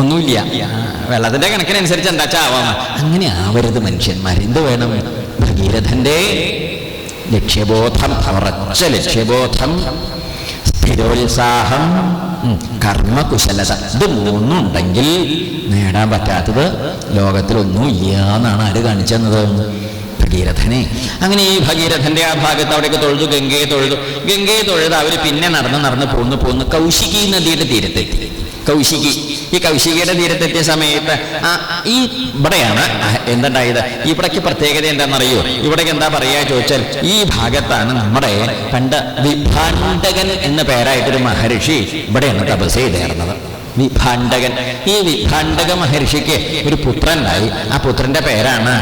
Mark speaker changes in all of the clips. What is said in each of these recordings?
Speaker 1: ഒന്നുമില്ല. വെള്ളത്തിന്റെ കണക്കിനനുസരിച്ച് എന്താ ചാവാമ അങ്ങനെ ആവരുത് മനുഷ്യന്മാർ. എന്ത് വേണം? ഭഗീരഥന്റെ ലക്ഷ്യബോധം ഉറച്ച ലക്ഷ്യബോധം സ്ഥിരോത്സാഹം കർമ്മകുശലത. ഇത് മൂന്നും ഉണ്ടെങ്കിൽ നേടാൻ പറ്റാത്തത് ലോകത്തിലൊന്നും ഇല്ല എന്നാണ് ആര് കാണിച്ചെന്നത്? ഭഗീരഥനെ. അങ്ങനെ ഈ ഭഗീരഥന്റെ ആ ഭാഗത്ത് അവിടേക്ക് തൊഴുതു ഗംഗയെ തൊഴുതു. ഗംഗയെ തൊഴുത് അവർ പിന്നെ നടന്ന് നടന്ന് പോന്ന് പോന്ന്. കൗശികി നദിയുടെ തീരത്തെത്തി. കൗശികി. ഈ കൗശികയുടെ തീരത്തെത്തിയ സമയത്ത് ആ ഈ ഇവിടെയാണ് എന്തുണ്ടായത് ഇവിടേക്ക് പ്രത്യേകത എന്താണെന്നറിയോ? ഇവിടേക്ക് എന്താ പറയുക ചോദിച്ചാൽ ഈ ഭാഗത്താണ് നമ്മുടെ പണ്ട് വിഭാണ്ഡകൻ എന്ന പേരായിട്ടൊരു മഹർഷി ഇവിടെയാണ് തപസ് ചെയ്തേർന്നത് വിഭാണ്ഡകൻ. ഈ വിഭാണ്ഡക മഹർഷിക്ക് ഒരു പുത്രനായി ആ പുത്രന്റെ പേരാണ്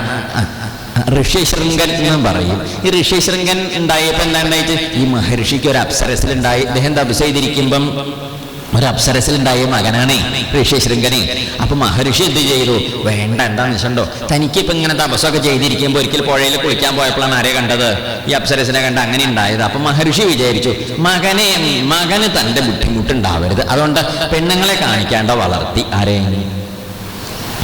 Speaker 1: ഋഷിശൃംഗൻ എന്ന് പറയും. ഈ ഋഷിശൃംഗൻ ഉണ്ടായപ്പോ എന്താ ഉണ്ടായിട്ട് ഈ മഹർഷിക്ക് ഒരു അപ്സരസിലുണ്ടായി. ഇദ്ദേഹം തപസ് ചെയ്തിരിക്കുമ്പം ഒരു അപ്സരസിലുണ്ടായ മകനാണേ ശൃംഗനെ അപ്പൊ മഹർഷി എന്ത് ചെയ്തു? വേണ്ട എന്താന്ന് വെച്ചിട്ടുണ്ടോ തനിക്ക് ഇപ്പൊ ഇങ്ങനെ തപസ്സൊക്കെ ചെയ്തിരിക്കുമ്പോൾ ഒരിക്കൽ പുഴയിൽ കുളിക്കാൻ പോയപ്പോഴാണ് ആരെ കണ്ടത്? ഈ അപ്സരസിനെ കണ്ട് അങ്ങനെ ഉണ്ടായത്. അപ്പൊ മഹർഷി വിചാരിച്ചു മകനെ മകന് തന്റെ ബുദ്ധിമുട്ടുണ്ടാവരുത്. അതുകൊണ്ട് പെണ്ണുങ്ങളെ കാണിക്കാണ്ട വളർത്തി ആരെ?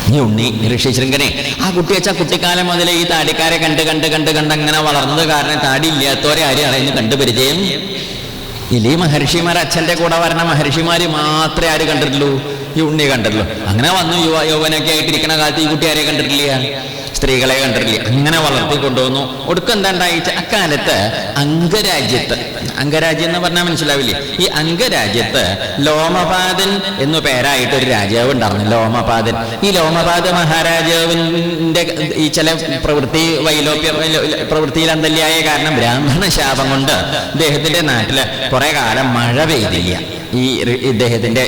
Speaker 1: ഈ ഉണ്ണി ഋഷി ശൃംഗനെ ആ കുട്ടി വെച്ചാൽ കുട്ടിക്കാലം മുതലേ ഈ താടിക്കാരെ കണ്ട് കണ്ട് കണ്ട് കണ്ട് അങ്ങനെ വളർന്നത് കാരണം താടി ഇല്ലാത്തവരെ ആരും അറിഞ്ഞ് കണ്ടു പരിചയം ഈ മഹർഷിമാർ അച്ഛന്റെ കൂടെ വരണ മഹർഷിമാര് മാത്രമേ ആര് കണ്ടിട്ടുള്ളൂ? ഈ ഉണ്ണി കണ്ടിട്ടുള്ളൂ. അങ്ങനെ വന്നു യുവ യൗവനൊക്കെ ആയിട്ടിരിക്കുന്ന കാലത്ത് ഈ കുട്ടി ആരെ കണ്ടിട്ടില്ല? സ്ത്രീകളെ കണ്ടിട്ടില്ല. അങ്ങനെ വളർത്തി കൊണ്ടുവന്നു ഒടുക്കം എന്താ ഉണ്ടായിച്ച അക്കാലത്ത് അംഗരാജ്യത്ത് അംഗരാജ്യം എന്ന് പറഞ്ഞാൽ മനസ്സിലാവില്ലേ? ഈ അംഗരാജ്യത്ത് ലോമപാതൻ എന്നു പേരായിട്ട് ഒരു രാജാവ് ഉണ്ടായിരുന്നു ലോമപാതൻ ഈ ലോമപാത മഹാരാജാവിന്റെ ഈ ചില പ്രവൃത്തി വൈലോപ്യ വൈലോ- പ്രവൃത്തിയിൽ അന്തല്യായ കാരണം ബ്രാഹ്മണ ശാപം കൊണ്ട് ഇദ്ദേഹത്തിന്റെ നാട്ടിൽ കുറെ കാലം മഴ പെയ്തില്ല. ഈ ഇദ്ദേഹത്തിന്റെ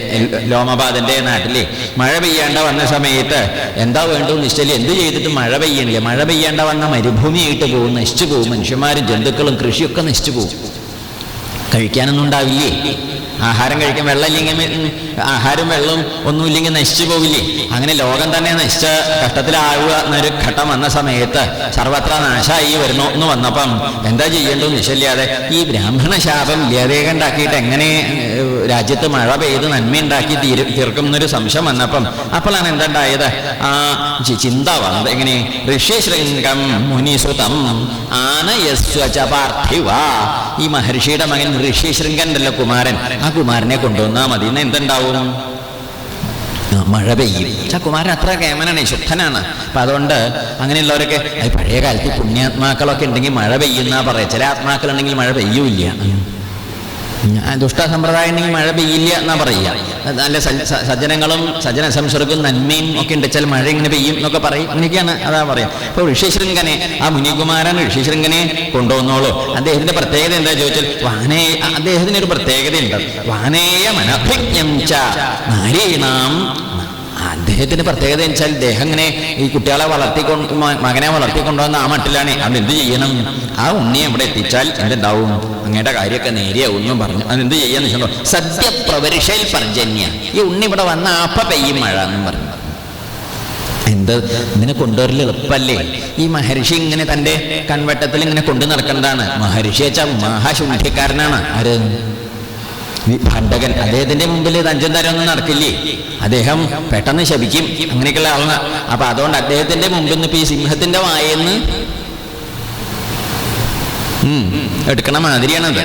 Speaker 1: ലോമപാതന്റെ നാട്ടിലെ മഴ പെയ്യാണ്ട വന്ന സമയത്ത് എന്താ വേണ്ടു നിശ്ചലി? എന്ത് ചെയ്തിട്ട് മഴ പെയ്യണില്ല. മഴ പെയ്യാണ്ട വന്ന മരുഭൂമിയായിട്ട് പോകും നശിച്ചു പോകും. മനുഷ്യന്മാരും ജന്തുക്കളും കൃഷിയൊക്കെ നശിച്ചു പോകും. കഴിക്കാനൊന്നും ഉണ്ടാവില്ലേ? ആഹാരം കഴിക്കാൻ വെള്ളമില്ലെങ്കിൽ ആഹാരം വെള്ളവും ഒന്നുമില്ലെങ്കിൽ നശിച്ചു പോവില്ലേ? അങ്ങനെ ലോകം തന്നെ നശിച്ച ഘട്ടത്തിലാവുക എന്നൊരു ഘട്ടം വന്ന സമയത്ത് സർവത്ര നാശമായി വരുന്നു എന്ന് വന്നപ്പം എന്താ ചെയ്യേണ്ടത് നിശ്ചയില്ലാതെ ഈ ബ്രാഹ്മണ ശാപം ഉണ്ടാക്കിയിട്ട് എങ്ങനെ രാജ്യത്ത് മഴ പെയ്ത് നന്മയുണ്ടാക്കി തീരും തീർക്കും എന്നൊരു സംശയം വന്നപ്പം അപ്പോഴാണ് എന്തുണ്ടായത്? ആ ചിന്ത വന്നത് എങ്ങനെ? ഋഷ്യശൃംഗം മുനിസുതം ആനയസ്വച ഈ മഹർഷിയുടെ മകൻ ഋഷ്യശൃംഗൻ ഉണ്ടല്ലോ കുമാരൻ. ആ കുമാരനെ കൊണ്ടുവന്നാൽ മതി. എന്തുണ്ടാവും? ആ, മഴ പെയ്യും. പക്ഷെ കുമാരൻ അത്ര കേമനാണ് ശുദ്ധനാണ്. അപ്പൊ അതുകൊണ്ട് അങ്ങനെയുള്ളവരൊക്കെ പഴയ കാലത്ത് പുണ്യാത്മാക്കളൊക്കെ ഉണ്ടെങ്കിൽ മഴ പെയ്യുന്ന പറയാം. ചില ആത്മാക്കളുണ്ടെങ്കിൽ മഴ പെയ്യൂല്ല. ആ, ദുഷ്ട സമ്പ്രദായം ഉണ്ടെങ്കിൽ മഴ പെയ്യില്ല എന്നാ പറയുക. നല്ല സജ്ജനങ്ങളും സജ്ജന സംസർഗവും നന്മയും ഒക്കെ ഉണ്ട്. വെച്ചാൽ മഴ ഇങ്ങനെ പെയ്യും എന്നൊക്കെ പറയും. അങ്ങനെയൊക്കെയാണ് അതാ പറയാം അപ്പോൾ ഋഷിശൃംഗനെ ആ മുനികുമാരൻ ഋഷിശൃംഗനെ കൊണ്ടുവന്നോളൂ. അദ്ദേഹത്തിന്റെ പ്രത്യേകത എന്താ ചോദിച്ചാൽ വാനേ അദ്ദേഹത്തിന് ഒരു പ്രത്യേകതയുണ്ട്. വാനേയ മനഭിജ്ഞം ച നാരീണാം അദ്ദേഹത്തിന്റെ പ്രത്യേകത എന്ന് വെച്ചാൽ ഇദ്ദേഹം ഇങ്ങനെ ഈ കുട്ടികളെ വളർത്തിക്കൊണ്ട് മകനെ വളർത്തിക്കൊണ്ടുവന്ന ആ മട്ടിലാണ് അത് എന്ത് ചെയ്യണം? ആ ഉണ്ണിയെ ഇവിടെ എത്തിച്ചാൽ എന്തുണ്ടാവും? അങ്ങയുടെ കാര്യമൊക്കെ നേരെയാവും പറഞ്ഞു. അതെന്ത് ചെയ്യാന്ന് വെച്ചോ സദ്യ പ്രവരിഷയിൽ പർജന്യ ഈ ഉണ്ണി ഇവിടെ വന്ന ആപ്പ പെയ്യും മഴ എന്നും പറഞ്ഞു. എന്ത്? ഇതിനെ കൊണ്ടുവരൽ എളുപ്പല്ലേ? ഈ മഹർഷി ഇങ്ങനെ തന്റെ കൺവട്ടത്തിൽ ഇങ്ങനെ കൊണ്ടു നടക്കേണ്ടതാണ് മഹർഷി വെച്ചാൽ മഹാശുണ്ഠിക്കാരനാണ് ആര്? ഭണ്ഡകൻ അദ്ദേഹത്തിന്റെ മുമ്പിൽ തഞ്ചം തരമൊന്നും നടക്കില്ലേ? അദ്ദേഹം പെട്ടെന്ന് ശപിക്കും. അങ്ങനെയൊക്കെയുള്ള ആളാണ്. അപ്പൊ അതുകൊണ്ട് അദ്ദേഹത്തിന്റെ മുമ്പിൽ നിന്ന് ഈ സിംഹത്തിന്റെ വായെന്ന് എടുക്കണ മാതിരിയാണത്.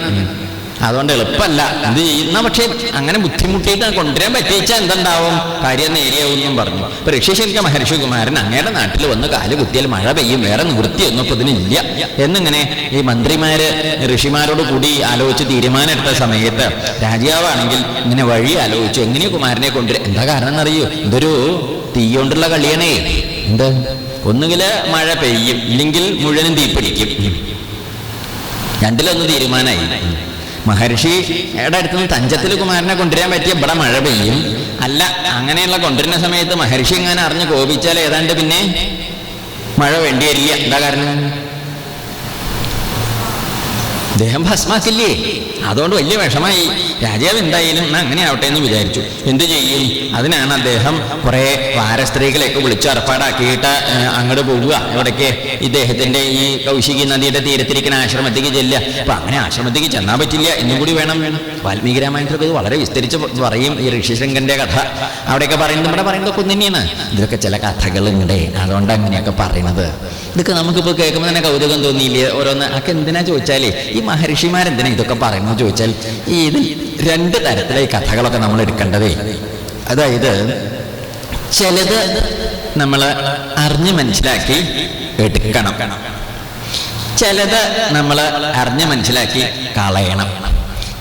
Speaker 1: അതുകൊണ്ട് എളുപ്പമല്ല എന്ത് ചെയ്യുന്ന പക്ഷേ അങ്ങനെ ബുദ്ധിമുട്ടിയിട്ട് കൊണ്ടുവരാൻ പറ്റിച്ചാൽ എന്തുണ്ടാവും? കാര്യം നേരിയാവും പറഞ്ഞു. ഇപ്പൊ മഹർഷി കുമാരൻ അങ്ങയുടെ നാട്ടിൽ വന്ന് കാൽ കുത്തിയാൽ മഴ പെയ്യും വേറെ നിവൃത്തിയൊന്നും ഇപ്പൊ ഇതിനില്ല എന്നിങ്ങനെ ഈ മന്ത്രിമാര് ഋഷിമാരോട് കൂടി ആലോചിച്ച് തീരുമാനം എടുത്ത സമയത്ത് രാജാവാണെങ്കിൽ ഇങ്ങനെ വഴി ആലോചിച്ചു. എങ്ങനെയോ കുമാരനെ കൊണ്ടുവരാം? എന്താ കാരണം എന്നറിയോ ഇതൊരു തീയോണ്ടുള്ള കളിയാണേ. എന്ത്? ഒന്നുകിൽ മഴ പെയ്യും ഇല്ലെങ്കിൽ മുഴുവനും തീപിടിക്കും രണ്ടിലൊന്ന് തീരുമാനമായി മഹർഷിയുടെ അടുത്ത് നിന്ന് തഞ്ചത്തിൽ കുമാരനെ കൊണ്ടുവരാൻ പറ്റിയ ഇവിടെ മഴ പെയ്യും. അല്ല അങ്ങനെയുള്ള കൊണ്ടുവരുന്ന സമയത്ത് മഹർഷി എങ്ങനെ അറിഞ്ഞ് കോപിച്ചാൽ ഏതാണ്ട് പിന്നെ മഴ വേണ്ടി വരില്ല എന്താ കാരണം? ദേഹം ഭസ്മാക്കില്ലേ? അതുകൊണ്ട് വലിയ വിഷമായി. രാജാവ് എന്തായാലും അങ്ങനെ ആവട്ടെ എന്ന് വിചാരിച്ചു. എന്ത് ചെയ്യും? അതിനാണ് അദ്ദേഹം കുറെ വാരസ്ത്രീകളെയൊക്കെ വിളിച്ച് ഏർപ്പാടാക്കിയിട്ട് അങ്ങോട്ട് പോവുക എവിടേക്ക്? ഇദ്ദേഹത്തിന്റെ ഈ കൗശികി നദിയുടെ തീരത്തിരിക്കുന്ന ആശ്രമത്തേക്ക് ചെല്ലുക. അപ്പൊ അങ്ങനെ ആശ്രമത്തേക്ക് ചെന്നാൽ പറ്റില്ല. എന്നും കൂടി വേണം. വേണം വാൽമീകി രാമായണത്തിലൊക്കെ ഇത് വളരെ വിസ്തരിച്ച് പറയും ഈ ഋഷിശൃംഗന്റെ കഥ. അവിടെയൊക്കെ പറയുന്നത് ഇവിടെ പറയുന്നതൊക്കെ ഒന്ന് തന്നെയാണ് ചില ചില കഥകളുണ്ട്. അതുകൊണ്ട് അങ്ങനെയൊക്കെ പറയുന്നത് ഇതൊക്കെ നമുക്കിപ്പോൾ കേൾക്കുമ്പോൾ തന്നെ കൗതുകം തോന്നിയില്ലേ? ഓരോന്ന്. അതൊക്കെ എന്തിനാ ചോദിച്ചാലേ? ഈ മഹർഷിമാരെന്തിനാ ഇതൊക്കെ പറയുന്നത് ചോദിച്ചാൽ? ഈ രണ്ട് തരത്തിലെ കഥകളൊക്കെ നമ്മൾ എടുക്കേണ്ടതേ. അതായത് ചിലത് നമ്മൾ അറിഞ്ഞ് മനസ്സിലാക്കി എടുക്കണം. ചിലത് നമ്മൾ അറിഞ്ഞ് മനസ്സിലാക്കി കളയണം.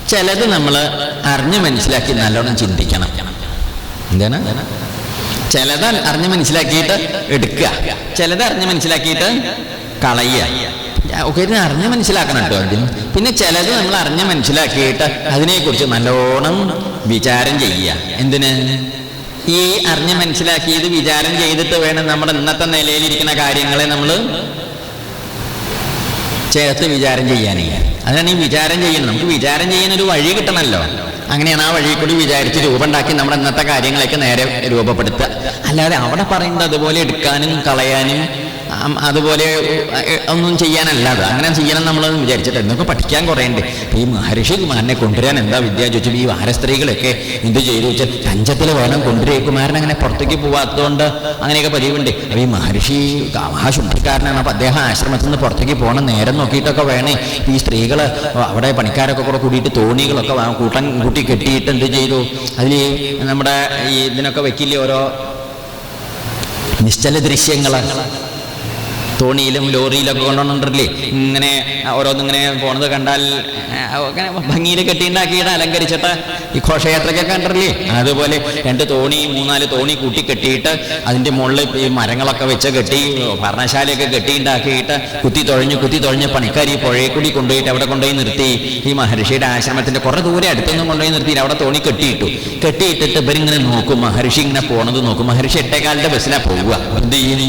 Speaker 1: ചിലത് നമ്മൾ അറിഞ്ഞ് മനസ്സിലാക്കി നല്ലോണം ചിന്തിക്കണം. എന്താണ്? ചിലത് അറിഞ്ഞ് മനസ്സിലാക്കിയിട്ട് എടുക്കുക. ചിലത് അറിഞ്ഞ് മനസ്സിലാക്കിയിട്ട് കളയുക. ഒക്കെ അറിഞ്ഞ് മനസ്സിലാക്കണം കേട്ടോ ആദ്യം. പിന്നെ ചിലത് നമ്മൾ അറിഞ്ഞ് മനസ്സിലാക്കിയിട്ട് അതിനെക്കുറിച്ച് നല്ലോണം വിചാരം ചെയ്യുക. എന്തിന്? ഈ അറിഞ്ഞ് മനസ്സിലാക്കിയത് വിചാരം ചെയ്തിട്ട് വേണം നമ്മുടെ ഇന്നത്തെ നിലയിലിരിക്കുന്ന കാര്യങ്ങളെ നമ്മൾ ചേർത്ത് വിചാരം ചെയ്യാനേ. അതാണ് ഈ വിചാരം ചെയ്യുന്നത്. നമുക്ക് വിചാരം ചെയ്യുന്ന ഒരു വഴി കിട്ടണമല്ലോ. അങ്ങനെയാണ് ആ വഴി കൂടി വിചാരിച്ച് രൂപമുണ്ടാക്കി നമ്മുടെ ഇന്നത്തെ കാര്യങ്ങളൊക്കെ നേരെ രൂപപ്പെടുത്തുക. അല്ലാതെ അവിടെ പറയുന്നത് അതുപോലെ എടുക്കാനും കളയാനും അതുപോലെ ഒന്നും ചെയ്യാനല്ല അത് അങ്ങനെ ചെയ്യണം നമ്മൾ വിചാരിച്ചിട്ട് എന്നൊക്കെ പഠിക്കാൻ കുറേ ഉണ്ട് ഈ മഹർഷി കുമാരനെ കൊണ്ടുവരാൻ എന്താ വിദ്യ ചോദിച്ചു? ഈ വാരസ്ത്രീകളൊക്കെ എന്ത് ചെയ്തു വെച്ചാൽ പഞ്ചത്തിൽ വേണം കൊണ്ടുവരിക. കുമാരൻ അങ്ങനെ പുറത്തേക്ക് പോവാത്തതുകൊണ്ട് അങ്ങനെയൊക്കെ പതിവുണ്ട് അപ്പം ഈ മഹർഷി മഹാശുദ്ധിക്കാരനാണ് അപ്പം അദ്ദേഹം ആശ്രമത്തിൽ നിന്ന് പുറത്തേക്ക് പോകണം. നേരം നോക്കിയിട്ടൊക്കെ വേണേ. ഈ സ്ത്രീകൾ അവിടെ പണിക്കാരൊക്കെ കൂടെ കൂടിയിട്ട് തോണികളൊക്കെ കൂട്ടം കൂട്ടി കെട്ടിയിട്ട് എന്ത് ചെയ്തു? അതിൽ നമ്മുടെ ഈ ഇതിനൊക്കെ വെക്കില്ലേ ഓരോ നിശ്ചല ദൃശ്യങ്ങൾ? തോണിയിലും ലോറിയിലൊക്കെ കൊണ്ടുവന്നിട്ടില്ലേ ഇങ്ങനെ ഓരോന്നിങ്ങനെ പോണത് കണ്ടാൽ അങ്ങനെ ഭംഗിയിൽ കെട്ടിണ്ടാക്കിയിട്ട് അലങ്കരിച്ചിട്ട് ഈ ഘോഷയാത്രയൊക്കെ കണ്ടില്ലേ അതുപോലെ രണ്ട് തോണി മൂന്നാൽ തോണി കൂട്ടി കെട്ടിയിട്ട് അതിന്റെ മുകളിൽ ഈ മരങ്ങളൊക്കെ വെച്ച് കെട്ടി ഭരണശാലയൊക്കെ കെട്ടിണ്ടാക്കിയിട്ട് കുത്തി തുഴഞ്ഞ് കുത്തി തുഴഞ്ഞ് പണിക്കാർ ഈ പുഴയെ കൂടി കൊണ്ടുപോയിട്ട് അവിടെ കൊണ്ടുപോയി നിർത്തി. ഈ മഹർഷിയുടെ ആശ്രമത്തിന്റെ കുറേ ദൂരെ അടുത്തൊന്നും കൊണ്ടുപോയി നിർത്തി അവിടെ തോണി കെട്ടിയിട്ടു. കെട്ടിയിട്ടിട്ട് ഇവരിങ്ങനെ നോക്കും. മഹർഷി ഇങ്ങനെ പോണത് നോക്കും. മഹർഷി എട്ടേകാലിന്റെ ബസ്സിലാണ് പോവുക. എന്ത് ചെയ്യുന്നു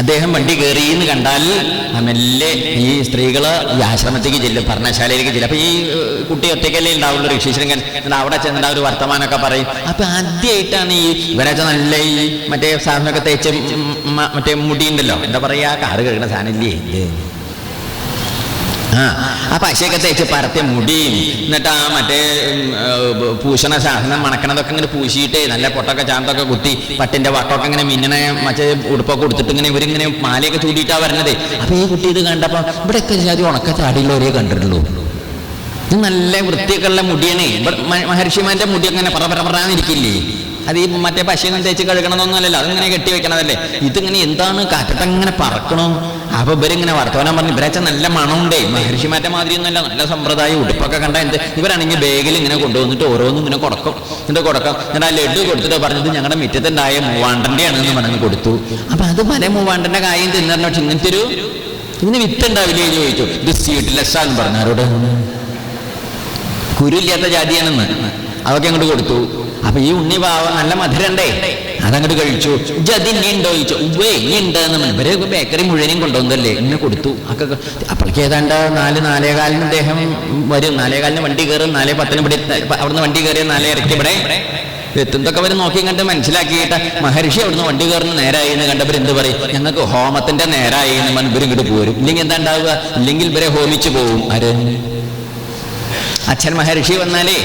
Speaker 1: അദ്ദേഹം വണ്ടി കയറി എന്ന് കണ്ടാൽ മെല്ലെ ഈ സ്ത്രീകൾ ഈ ആശ്രമത്തേക്ക് ചെല്ലും ഭരണശാലയിലേക്ക് ചെല്ലും. അപ്പൊ ഈ കുട്ടി ഒറ്റയ്ക്കല്ലേ ഉണ്ടാവുള്ളൂ എന്നിട്ട് അവിടെ ചെന്നിട്ട് ഒരു വർത്തമാനമൊക്കെ പറയും. അപ്പൊ ആദ്യമായിട്ടാണ് ഈ ഇവരൊക്കെ നല്ല ഈ മറ്റേ സാധനമൊക്കെ തേച്ച് മറ്റേ മുടിയുണ്ടല്ലോ. എന്താ പറയാ? കാറ് കഴുകുന്ന സാധനമില്ലേ ഇത്? ആ ആ പശയൊക്കെ തേച്ച് പരത്തെ മുടിയും എന്നിട്ട് ആ മറ്റേ പൂഷണ സാധനം മണക്കണതൊക്കെ ഇങ്ങനെ പൂശിയിട്ട് നല്ല പൊട്ടൊക്കെ ചാന്തൊക്കെ കുത്തി പട്ടിന്റെ വട്ടമൊക്കെ ഇങ്ങനെ മിന്നണ മറ്റേ ഉടുപ്പൊക്കെ കൊടുത്തിട്ട് ഇങ്ങനെ ഇവരിങ്ങനെ മാലയൊക്കെ ചൂടിയിട്ടാ വരണത്. അപ്പൊ ഈ കുട്ടി ഇത് കണ്ടപ്പോ ഇവിടെയൊക്കെ ജാതി ഉണക്ക ചാടിയുള്ളവരെ കണ്ടിട്ടുള്ളൂ. നല്ല വൃത്തിയൊക്കെ ഉള്ള മുടിയാണ്. മഹർഷിമാരുടെ മുടിയൊക്കെ ഇങ്ങനെ പറ പറ അത് ഈ മറ്റേ പശയൊന്നും തേച്ച് കഴുകണമെന്നൊന്നുമല്ലല്ലോ അതിങ്ങനെ കെട്ടി വെക്കണതല്ലേ? ഇതിങ്ങനെ എന്താണ് കാറ്റത്തങ്ങനെ പറക്കണം? അപ്പൊ ഇവരിങ്ങനെ വർത്തമാനം പറഞ്ഞു ഇവരച്ച നല്ല മണമുണ്ടേ. മഹർഷിമാരുടെ മാതിരിയൊന്നുമല്ല. നല്ല സമ്പ്രദായം ഉടുപ്പൊക്കെ കണ്ട എന്ത്? ഇവരാണെങ്കിൽ ബാഗിൽ ഇങ്ങനെ കൊണ്ടുവന്നിട്ട് ഓരോന്നും ഇങ്ങനെ കൊടുക്കും. എന്നിട്ട് കൊടുക്കാം? എന്നിട്ട് ആ ലഡു കൊടുത്തിട്ട് പറഞ്ഞത് ഞങ്ങളുടെ മുറ്റത്തുണ്ടായ മൂവാണ്ടന്റെയാണ് എന്ന് പറഞ്ഞു കൊടുത്തു. അപ്പൊ അത് പല മൂവാണ്ടന്റെ കാര്യം തിന്നറിഞ്ഞ പക്ഷെ ഇങ്ങനത്തെ ഒരു ഇതിന് വിത്ത് ഉണ്ടാവില്ലേ എന്ന് ചോദിച്ചു. ഇത് സീഡ്ലെസ് ആന്ന് പറഞ്ഞു. ആരോട്? കുരുയില്ലാത്ത ജാതിയാണെന്ന്. അതൊക്കെ അങ്ങോട്ട് കൊടുത്തു. അപ്പൊ ഈ ഉണ്ണി പാവ നല്ല മധുരണ്ടേ? അതങ്ങോട്ട് കഴിച്ചു. ജതി ഇനി ഉണ്ടോ ചോദിച്ചു. ഉവ്വേ ഇനി ഉണ്ട് ഇവർ ബേക്കറി മുഴുവനും കൊണ്ടുവന്നല്ലേ ഇന്നെ കൊടുത്തു. ഒക്കെ അപ്പോഴേക്ക് ഏതാണ്ട് നാല് നാലേകാലിന് അദ്ദേഹം വരും. നാലേകാലിന് വണ്ടി കയറും. നാലേ പത്തിന് ഇവിടെ അവിടുന്ന് വണ്ടി കയറിയ നാലേ ഇറക്കി ഇവിടെ എത്തുന്നതൊക്കെ അവർ നോക്കി കണ്ട് മനസ്സിലാക്കിയിട്ട് മഹർഷി അവിടുന്ന് വണ്ടി കയറുന്ന നേരായി എന്ന് കണ്ടവർ എന്ത് പറയും? ഞങ്ങൾക്ക് ഹോമത്തിന്റെ നേരായി എന്ന് മൻപുരം ഇങ്ങോട്ട് പോരും. ഇല്ലെങ്കിൽ എന്താ ഉണ്ടാവുക ഇല്ലെങ്കിൽ ഇവരെ ഹോമിച്ചു പോവും. ആര്? അച്ഛൻ മഹർഷി വന്നാലേ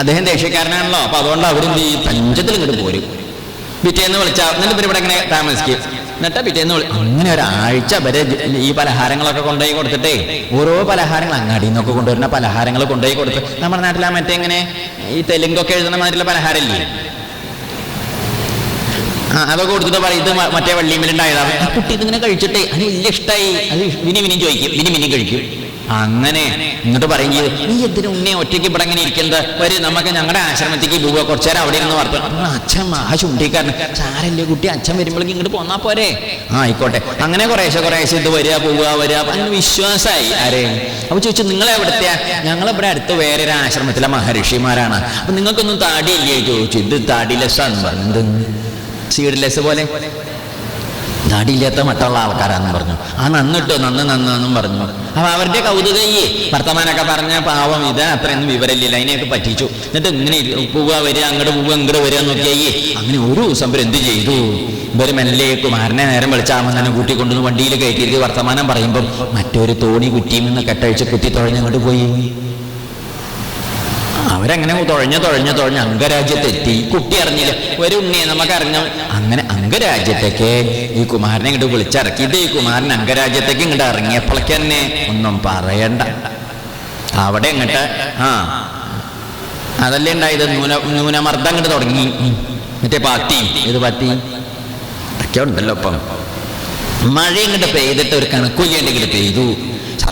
Speaker 1: അദ്ദേഹം ദേഷ്യക്കാരനാണല്ലോ. അപ്പൊ അതുകൊണ്ട് അവരെന്ത് ഈ പഞ്ചത്തിൽ ഇങ്ങോട്ട് പോരും. പിറ്റേന്ന് വിളിച്ചാൽ എന്നിട്ട് ഇവിടെ ഇങ്ങനെ താമസിക്കും. എന്നിട്ട് പിറ്റേന്ന് വിളി അങ്ങനെ ഒരാഴ്ച വരെ ഈ പലഹാരങ്ങളൊക്കെ കൊണ്ടുപോയി കൊടുത്തിട്ടേ ഓരോ പലഹാരങ്ങൾ അങ്ങാടിയിൽ നിന്നൊക്കെ കൊണ്ടുവരുന്ന പലഹാരങ്ങൾ കൊണ്ടുപോയി കൊടുത്ത്. നമ്മുടെ നാട്ടിൽ ആ മറ്റേ ഇങ്ങനെ ഈ തെലുങ്കൊക്കെ എഴുതുന്ന മാതിരിയുള്ള പലഹാരമില്ലേ? ആ അതൊക്കെ കൊടുത്തിട്ട് പറയും ഇത് മറ്റേ വള്ളിമേലുണ്ടായതാണ് ആ കുട്ടി ഇതിങ്ങനെ കഴിച്ചിട്ടേ അത് വലിയ ഇഷ്ടമായി അത് വിനി വിനി ചോദിക്കും. വിനി വിനി കഴിക്കും. അങ്ങനെ. ഇങ്ങോട്ട് പറയും നീ എന്തിനു ഉണ്ണെ ഒറ്റയ്ക്ക് ഇവിടെ ഇങ്ങനെ ഇരിക്കുന്നത്? വരും നമുക്ക് ഞങ്ങളുടെ ആശ്രമത്തേക്ക് പോവുക കുറച്ചു നേരം അവിടെ ഇരുന്ന് അപ്പോൾ അച്ഛൻ മഹാ ചുണ്ടിക്കാരൻ സാരല്ലേ കുട്ടി അച്ഛൻ വരുമ്പോഴേക്കും ഇങ്ങോട്ട് പോന്നാ പോരെ. ആ ആയിക്കോട്ടെ. അങ്ങനെ കുറേശ്ശെ കുറേശ്ശെ ഇത് വരിക പോവുക വരിക. അങ്ങനെ വിശ്വാസമായി ആരെ? അപ്പൊ ചോദിച്ചു നിങ്ങളെ എവിടുത്തെ ഞങ്ങളിവിടെ അടുത്ത് വേറെ ഒരു ആശ്രമത്തിലെ മഹർഷിമാരാണ്. അപ്പൊ നിങ്ങൾക്കൊന്നും താടിയില്ലേ? ചോദിച്ചു ഇത് താടിയില്ല പറഞ്ഞു സീഡ്ലെസ് പോലെ. ദാടിയില്ലാത്ത മറ്റുള്ള ആൾക്കാരാണെന്ന് പറഞ്ഞു. ആ നന്നിട്ടോ നന്ന് നന്നെന്നും പറഞ്ഞു. അപ്പൊ അവരുടെ കൗതുകയ്യേ വർത്തമാനൊക്കെ പറഞ്ഞ പാവം ഇത് അത്രയൊന്നും വിവരമില്ല അതിനെയൊക്കെ പറ്റിച്ചു. എന്നിട്ട് ഇങ്ങനെ പോവുക വരിക അങ്ങോട്ട് പോവുക ഇങ്ങോട്ട് വരിക നോക്കിയേ അങ്ങനെ ഒരു ദിവസം ഇവർ എന്ത് ചെയ്തു? ഇവർ മെല്ലെ കുമാരനെ നേരം വെളിച്ചാകുമ്പോൾ തന്നെ കൂട്ടിക്കൊണ്ടുവന്ന് വണ്ടിയിൽ കയറ്റിയിരിക്കും വർത്തമാനം പറയുമ്പോൾ മറ്റൊരു തോണി കുറ്റിയിൽ നിന്ന് കെട്ടഴിച്ച് കുത്തി തുഴഞ്ഞങ്ങോട്ട് പോയി. അവരങ്ങനെ തുഴഞ്ഞ് തുഴഞ്ഞ് തുഴഞ്ഞ് അംഗരാജ്യത്തെത്തി. കുട്ടി അറിഞ്ഞില്ല? ഒരു ഉണ്ണിയെ നമുക്കറിഞ്ഞ അങ്ങനെ അംഗരാജ്യത്തേക്ക് ഈ കുമാരനെ ഇങ്ങോട്ട് വിളിച്ചിറക്കിയിട്ട് ഈ കുമാരൻ അംഗരാജ്യത്തേക്ക് ഇങ്ങോട്ട് ഇറങ്ങിയപ്പോഴേക്ക് തന്നെ ഒന്നും പറയണ്ട. അവിടെ ഇങ്ങോട്ട് ആ. അതല്ലേ ഉണ്ടായത്? ന്യൂന ന്യൂനമർദ്ദം ഇങ്ങോട്ട് തുടങ്ങി. മറ്റേ പാത്തി. ഇത് പാത്തി? ഒക്കെ ഉണ്ടല്ലോ ഇപ്പം. മഴ ഇങ്ങോട്ട് പെയ്തിട്ട് ഒരു കണക്കൂലിയുണ്ടെങ്കിൽ പെയ്തു.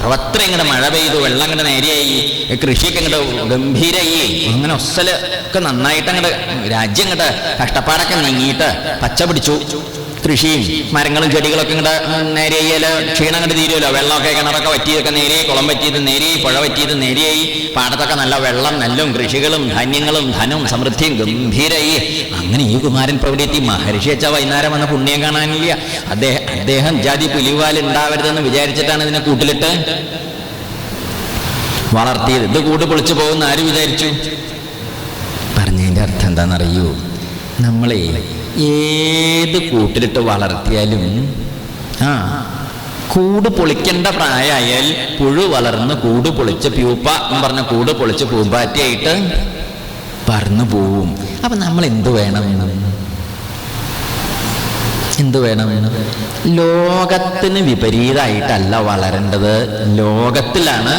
Speaker 1: സർവത്ര ഇങ്ങനെ മഴ പെയ്തു വെള്ളം ഇങ്ങോട്ട് നേരെയായി കൃഷിയൊക്കെ ഇങ്ങോട്ട് ഗംഭീരായി. അങ്ങനെ ഒസൽ ഒക്കെ നന്നായിട്ട് അങ്ങോട്ട് രാജ്യം ഇങ്ങോട്ട് കഷ്ടപ്പാടൊക്കെ നീങ്ങിയിട്ട് പച്ച പിടിച്ചു. കൃഷിയും മരങ്ങളും ചെടികളൊക്കെ ഇങ്ങോട്ട് നേരെയല്ല ക്ഷീണം അങ്ങോട്ട് തീരുമല്ലോ വെള്ളമൊക്കെ കിണറൊക്കെ വറ്റിയതൊക്കെ നേരെയായി കുളം പറ്റിയത് നേരെയായി പുഴ പറ്റിയത് നേരെയായി. പാടത്തൊക്കെ നല്ല വെള്ളം നെല്ലും കൃഷികളും ധാന്യങ്ങളും ധനവും സമൃദ്ധിയും ഗംഭീരായി. അങ്ങനെ ഈ കുമാരൻ പ്രവൃത്തി മഹർഷി വെച്ച വൈകുന്നേരം വന്ന പുണ്യം കാണാനില്ല. അദ്ദേഹം അദ്ദേഹം ജാതി പുലിവാൽ ഉണ്ടാവരുതെന്ന് വിചാരിച്ചിട്ടാണ് ഇതിനെ കൂട്ടിലിട്ട് വളർത്തിയത്. ഇത് കൂട്ട് പൊളിച്ചു പോകുന്ന ആര് വിചാരിച്ചു? പറഞ്ഞതിന്റെ അർത്ഥം എന്താണെന്നറിയൂ? നമ്മളെ ഏത് കൂട്ടിലിട്ട് വളർത്തിയാലും ആ കൂട് പൊളിക്കേണ്ട പ്രായമായാൽ പുഴു വളർന്ന് കൂട് പൊളിച്ച് പ്യൂപ്പ എന്ന് പറഞ്ഞ കൂട് പൊളിച്ച് പൂമ്പാറ്റയായിട്ട് പറന്നു പോവും. അപ്പൊ നമ്മൾ എന്ത് വേണം? എന്ത് വേണം? ലോകത്തിന് വിപരീതമായിട്ടല്ല വളരേണ്ടത്. ലോകത്തിലാണ്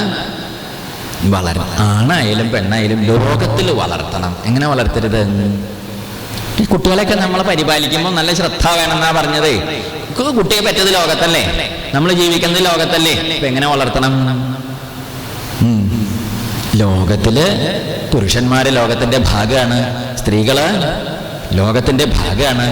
Speaker 1: വളരണം ആണായാലും പെണ്ണായാലും ലോകത്തിൽ വളർത്തണം. എങ്ങനെ വളർത്തരുത്? കുട്ടികളെയൊക്കെ നമ്മൾ പരിപാലിക്കുമ്പോൾ നല്ല ശ്രദ്ധ വേണമെന്നാ പറഞ്ഞതേ. കുട്ടിയെ പറ്റത് ലോകത്തല്ലേ? നമ്മൾ ജീവിക്കുന്നത് ലോകത്തല്ലേ? ഇപ്പൊ എങ്ങനെ വളർത്തണം. ലോകത്തിൽ പുരുഷന്മാര് ലോകത്തിന്റെ ഭാഗമാണ് സ്ത്രീകൾ ലോകത്തിന്റെ ഭാഗമാണ്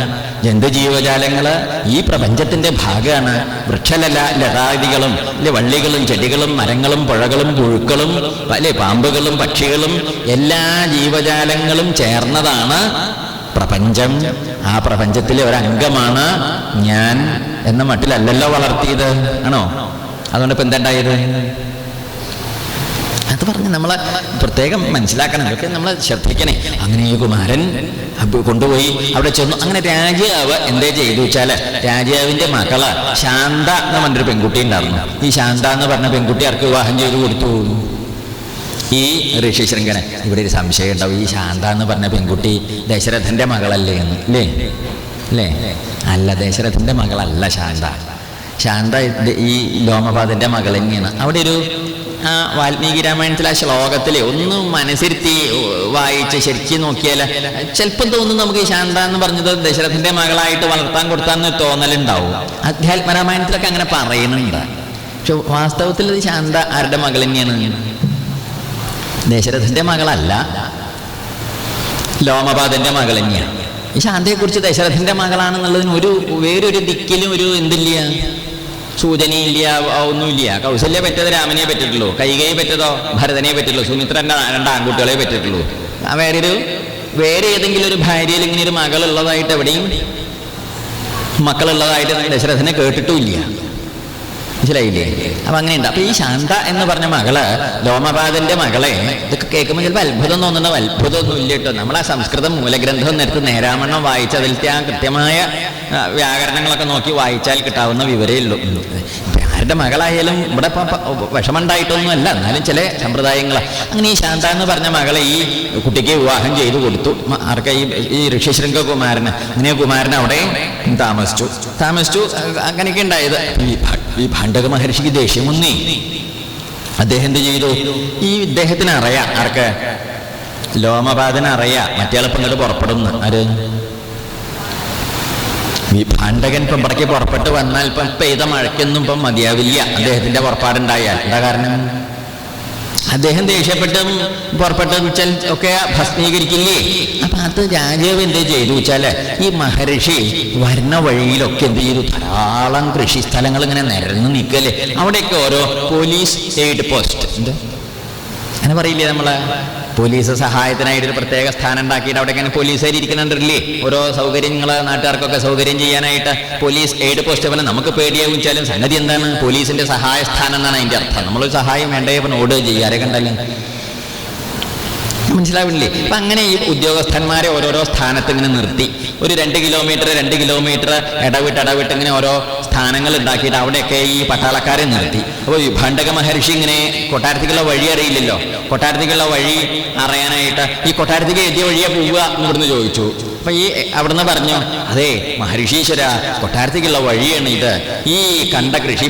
Speaker 1: ജന്തുജീവജാലങ്ങൾ ഈ പ്രപഞ്ചത്തിന്റെ ഭാഗമാണ് വൃക്ഷലല ലതാദികളും അല്ലെ വള്ളികളും ചെടികളും മരങ്ങളും പുഴകളും പുഴുക്കളും അല്ലെ പാമ്പുകളും പക്ഷികളും എല്ലാ ജീവജാലങ്ങളും ചേർന്നതാണ് പ്രപഞ്ചം ആ പ്രപഞ്ചത്തിലെ ഒരംഗമാണ് ഞാൻ എന്ന മട്ടിലല്ലല്ലോ വളർത്തിയത്. ആണോ? അതുകൊണ്ട് ഇപ്പൊ എന്താണ്ടായത്? അത് പറഞ്ഞ് നമ്മളെ പ്രത്യേകം മനസ്സിലാക്കണം. ഇതൊക്കെ നമ്മളെ ശ്രദ്ധിക്കണേ. അങ്ങനെ ഈ കുമാരൻ കൊണ്ടുപോയി അവിടെ ചെന്നു. അങ്ങനെ രാജാവ് എന്തേ ചെയ്തു വെച്ചാൽ രാജാവിന്റെ മകൾ ശാന്ത എന്ന് പറഞ്ഞൊരു പെൺകുട്ടി ഉണ്ടായിരുന്നു. ഈ ശാന്ത എന്ന് പറഞ്ഞ പെൺകുട്ടി ആർക്ക് വിവാഹം ചെയ്തു കൊടുത്തു? ഈ ഋഷിശൃംഗന് ഇവിടെ ഒരു സംശയം ഉണ്ടാവും. ഈ ശാന്ത എന്ന് പറഞ്ഞ പെൺകുട്ടി ദശരഥന്റെ മകളല്ലേ എന്ന്. അല്ലേ അല്ലേ അല്ല ദശരഥന്റെ മകളല്ല ശാന്ത. ശാന്ത ഈ ലോമപാദന്റെ മകൾ തന്നെയാണ്. അവിടെ ഒരു ആ വാൽമീകി രാമായണത്തിലെ ആ ശ്ലോകത്തിലെ ഒന്ന് മനസ്സിരുത്തി വായിച്ച് ശരിക്കും നോക്കിയാൽ ചിലപ്പം തോന്നും നമുക്ക് ഈ ശാന്ത എന്ന് പറഞ്ഞത് ദശരഥന്റെ മകളായിട്ട് വളർത്താൻ കൊടുത്താന്ന് തോന്നലുണ്ടാവും. അധ്യാത്മരാമായണത്തിലൊക്കെ അങ്ങനെ പറയുന്നുണ്ട്. പക്ഷെ വാസ്തവത്തിൽ ശാന്ത ആരുടെ മകൾ തന്നെയാണ്? ദശരഥന്റെ മകളല്ല. ലോമപാദന്റെ മകൾ തന്നെയാണ് ഈ ശാന്തയെക്കുറിച്ച് ദശരഥന്റെ മകളാണെന്നുള്ളതിന് ഒരു വേറൊരു ദിക്കിലും ഒരു എന്തില്ല? സൂചനയില്ല ഒന്നുമില്ല. കൗസല്യ പറ്റത് രാമനെ പറ്റിട്ടുള്ളൂ. കൈകയെ പറ്റതോ ഭരതനെ പറ്റുള്ളൂ സുമിത്രന്റെ രണ്ട് ആൺകുട്ടികളെ പറ്റിട്ടുള്ളൂ. ആ വേറൊരു വേറെ ഏതെങ്കിലും ഒരു ഭാര്യയിൽ ഇങ്ങനെ ഒരു മകളുള്ളതായിട്ട് എവിടെയും മക്കളുള്ളതായിട്ട് ദശരഥനെ കേട്ടിട്ടുമില്ല. മനസ്സിലായില്ലേ? അപ്പൊ അങ്ങനെയുണ്ട്. അപ്പൊ ഈ ശാന്ത എന്ന് പറഞ്ഞ മകൾ ലോമപാദന്റെ മകളെ ഇതൊക്കെ കേൾക്കുമ്പോൾ ചിലപ്പോൾ അത്ഭുതം തോന്നുന്ന അത്ഭുതമൊന്നും ഇല്ല കേട്ടോ. നമ്മൾ ആ സംസ്കൃതം മൂലഗ്രന്ഥം നേരത്തെ നേരാമണ്ണം വായിച്ച് അതിലത്തെ ആ കൃത്യമായ വ്യാകരണങ്ങളൊക്കെ നോക്കി വായിച്ചാൽ കിട്ടാവുന്ന വിവരേ ഉള്ളൂ. ആരുടെ മകളായാലും ഇവിടെ വിഷമമുണ്ടായിട്ടൊന്നും അല്ല എന്നാലും ചില സമ്പ്രദായങ്ങൾ അങ്ങനെ ഈ ശാന്ത എന്ന് പറഞ്ഞ മകളെ ഈ കുട്ടിക്ക് വിവാഹം ചെയ്തു കൊടുത്തു. ആർക്ക ഈ ഋഷ്യശൃംഗ കുമാരന്? അങ്ങനെ കുമാരൻ അവിടെ താമസിച്ചു. താമസിച്ചു അങ്ങനെയൊക്കെ ഉണ്ടായത്. ഈ ഭാണ്ഡക മഹർഷിക്ക് ദേഷ്യം വന്നേ. അദ്ദേഹം എന്ത് ചെയ്തു? ഈ ഇദ്ദേഹത്തിന് അറിയാം. ആർക്ക്? ലോമപാതന അറിയാം. മറ്റേ ഇപ്പം ഇങ്ങോട്ട് പുറപ്പെടുന്നു. ആര്? ഈ ഭണ്ഡകൻ ഇപ്പം പുറപ്പെട്ട് വന്നാൽ ഇപ്പം പെയ്ത മഴയ്ക്കൊന്നും ഇപ്പം മതിയാവില്ല. അദ്ദേഹത്തിന്റെ പുറപ്പാടുണ്ടായാൽ. എന്താ കാരണം? അദ്ദേഹം ദേഷ്യപ്പെട്ടും പുറപ്പെട്ടും വെച്ചാൽ ഒക്കെ ഭസ്മീകരിക്കില്ലേ? അപ്പൊ അത് രാജാവ് എന്ത് ചെയ്തു വെച്ചാൽ ഈ മഹർഷി വരുന്ന വഴിയിലൊക്കെ എന്ത് ചെയ്തു? ധാരാളം കൃഷി സ്ഥലങ്ങൾ ഇങ്ങനെ നിരന്ന് നിൽക്കല്ലേ? അവിടെയൊക്കെ ഓരോ പോലീസ് എയ്ഡ് പോസ്റ്റ്. എന്താ? അങ്ങനെ പറയില്ലേ നമ്മൾ? പോലീസ് സഹായത്തിനായിട്ട് ഒരു പ്രത്യേക സ്ഥാനം ഉണ്ടാക്കിയിട്ട് അവിടെ ഇങ്ങനെ പോലീസുകാർ ഇരിക്കുന്നുണ്ടല്ലേ? ഓരോ സൗകര്യങ്ങൾ നാട്ടുകാർക്കൊക്കെ സൗകര്യം ചെയ്യാനായിട്ട് പോലീസ് എയ്ഡ് പോസ്റ്റ് പോലെ നമുക്ക് പേടിയാകും വെച്ചാലും സംഗതി എന്താണ്? പോലീസിന്റെ സഹായ സ്ഥാനം എന്നാണ് അതിന്റെ അർത്ഥം. നമ്മളൊരു സഹായം വേണ്ടേ ഇപ്പം ഓട് ചെയ്യാരെ കണ്ടാലും? മനസ്സിലാവില്ലേ? അപ്പൊ അങ്ങനെ ഈ ഉദ്യോഗസ്ഥന്മാരെ ഓരോരോ സ്ഥാനത്ത് ഇങ്ങനെ നിർത്തി. ഒരു രണ്ട് കിലോമീറ്റർ രണ്ട് കിലോമീറ്റർ ഇടവിട്ട് ഇടവിട്ട് ഇങ്ങനെ ഓരോ സ്ഥാനങ്ങൾ ഉണ്ടാക്കിയിട്ട് അവിടെയൊക്കെ ഈ പട്ടാളക്കാരെ നിർത്തി. അപ്പോൾ വിഭാണ്ടക മഹർഷി ഇങ്ങനെ കൊട്ടാരത്തേക്കുള്ള വഴി അറിയില്ലല്ലോ. കൊട്ടാരത്തേക്കുള്ള വഴി അറിയാനായിട്ട് ഈ കൊട്ടാരത്തേക്ക് എത്തിയ വഴിയാ പോവുക എന്നിവിടുന്ന് ചോദിച്ചു. അപ്പൊ ഈ അവിടുന്ന് പറഞ്ഞു അതെ മഹർഷീശ്വര കൊട്ടാരത്തേക്കുള്ള വഴിയാണ് ഇത്. ഈ കണ്ട കൃഷി